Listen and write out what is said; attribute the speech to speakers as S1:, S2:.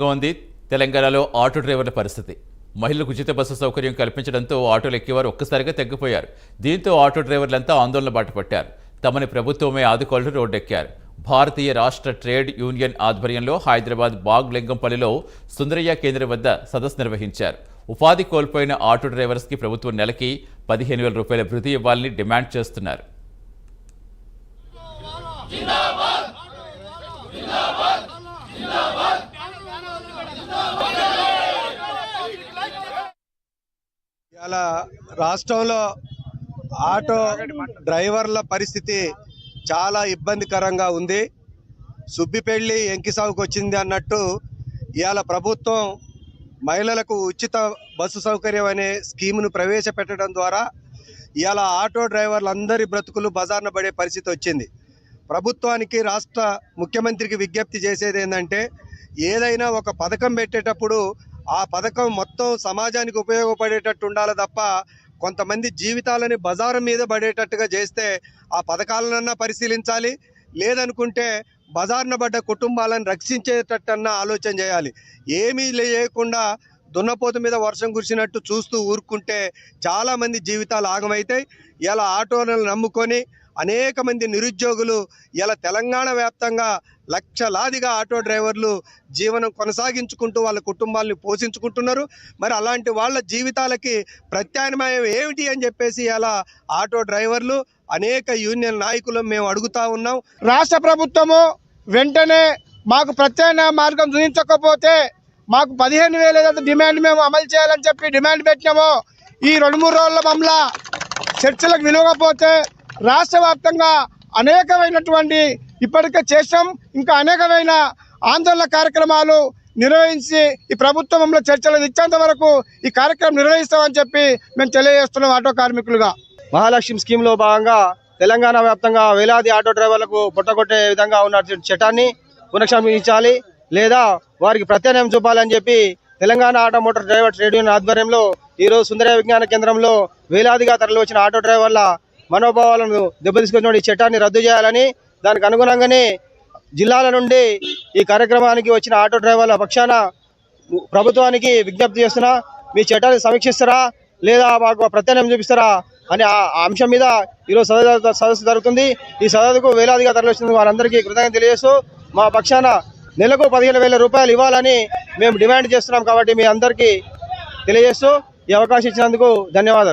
S1: ఉంది. తెలంగాణలో ఆటో డ్రైవర్ల పరిస్థితి. మహిళలకు ఉచిత బస్సు సౌకర్యం కల్పించడంతో ఆటోలు ఎక్కేవారు ఒక్కసారిగా తగ్గిపోయారు. దీంతో ఆటో డ్రైవర్లంతా ఆందోళన బాటపట్టారు తమని ప్రభుత్వమే ఆదుకోవాలని రోడ్డెక్కారు. భారతీయ రాష్ట్ర ట్రేడ్ యూనియన్ ఆధ్వర్యంలో హైదరాబాద్ బాగ్ లింగంపల్లిలో సుందరయ్య కేంద్రం వద్ద సదస్సు నిర్వహించారు. ఉపాధి కోల్పోయిన ఆటో డ్రైవర్స్కి ప్రభుత్వం నెలకి పదిహేను వేల రూపాయల వృద్ధి ఇవ్వాలని డిమాండ్ చేస్తున్నారు.
S2: ఇలా రాష్ట్రంలో ఆటో డ్రైవర్ల పరిస్థితి చాలా ఇబ్బందికరంగా ఉంది. సుబ్బిపెళ్ళి ఎంకిసాగుకు వచ్చింది అన్నట్టు ఇవాళ ప్రభుత్వం మహిళలకు ఉచిత బస్సు సౌకర్యం అనే స్కీమును ప్రవేశపెట్టడం ద్వారా ఇవాళ ఆటో డ్రైవర్లందరి బ్రతుకులు బజార్న పడే పరిస్థితి వచ్చింది. ప్రభుత్వానికి రాష్ట్ర ముఖ్యమంత్రికి విజ్ఞప్తి చేసేది ఏంటంటే ఏదైనా ఒక పథకం పెట్టేటప్పుడు ఆ పథకం మొత్తం సమాజానికి ఉపయోగపడేటట్టు ఉండాలి తప్ప కొంతమంది జీవితాలని బజారు మీద పడేటట్టుగా చేస్తే ఆ పథకాలనన్నా పరిశీలించాలి. లేదనుకుంటే బజార్న పడ్డ కుటుంబాలను రక్షించేటట్టన్నా ఆలోచన చేయాలి. ఏమీ లేకుండా దున్నపోతు మీద వర్షం కురిసినట్టు చూస్తూ ఊరుకుంటే చాలామంది జీవితాలు ఆగమైతాయి. ఇలా ఆటోలను నమ్ముకొని అనేక మంది నిరుద్యోగులు ఇలా తెలంగాణ వ్యాప్తంగా లక్షలాదిగా ఆటో డ్రైవర్లు జీవనం కొనసాగించుకుంటూ వాళ్ళ కుటుంబాలను పోషించుకుంటున్నారు. మరి అలాంటి వాళ్ళ జీవితాలకి ప్రత్యామ్నాయం ఏమిటి అని చెప్పేసి అలా ఆటో డ్రైవర్లు అనేక యూనియన్ నాయకులు మేము అడుగుతా ఉన్నాం.
S3: రాష్ట్ర ప్రభుత్వము వెంటనే మాకు ప్రత్యామ్నాయ మార్గం చూపించకపోతే మాకు పదిహేను వేల ఏదైతే డిమాండ్ మేము అమలు చేయాలని చెప్పి డిమాండ్ పెట్టినామో. ఈ రెండు మూడు రోజుల మమ్మల్ని చర్చలకు విలువకపోతే రాష్ట్ర వ్యాప్తంగా అనేకమైనటువంటి ఇప్పటికే చేసాం ఇంకా అనేకమైన ఆందోళన కార్యక్రమాలు నిర్వహించి ఈ ప్రభుత్వంలో చర్చలు ఇచ్చేంత వరకు ఈ కార్యక్రమం నిర్వహిస్తామని చెప్పి మేము తెలియజేస్తున్నాం ఆటో కార్మికులుగా.
S4: మహాలక్ష్మి స్కీమ్లో భాగంగా తెలంగాణ వ్యాప్తంగా వేలాది ఆటో డ్రైవర్లకు పుట్టగొట్టే విధంగా ఉన్నటువంటి చట్టాన్ని పునఃక్షమించాలి లేదా వారికి ప్రత్యామ్నాయం చూపాలని చెప్పి Telangana auto motor driver trade union ఆధ్వర్యంలో ఈరోజు సుందర విజ్ఞాన కేంద్రంలో వేలాదిగా తరలి వచ్చిన ఆటో డ్రైవర్ల మనోభావాలను దెబ్బతీసుకొచ్చిన ఈ చట్టాన్ని రద్దు చేయాలని దానికి అనుగుణంగానే జిల్లాల నుండి ఈ కార్యక్రమానికి వచ్చిన ఆటో డ్రైవర్ల పక్షాన ప్రభుత్వానికి విజ్ఞప్తి చేస్తున్నా మీ చట్టాన్ని సమీక్షిస్తారా లేదా మాకు ప్రత్యామ్నాయం చూపిస్తారా అనే ఆ అంశం మీద ఈరోజు సదస్సు సదస్సు జరుగుతుంది. ఈ సదస్సుకు వేలాదిగా తరలిస్తుంది వారందరికీ కృతజ్ఞత తెలియజేస్తూ మా పక్షాన నెలకు పదిహేను వేల రూపాయలు ఇవ్వాలని మేము డిమాండ్ చేస్తున్నాం కాబట్టి మీ అందరికీ తెలియజేస్తూ ఈ అవకాశం ఇచ్చినందుకు ధన్యవాదాలు.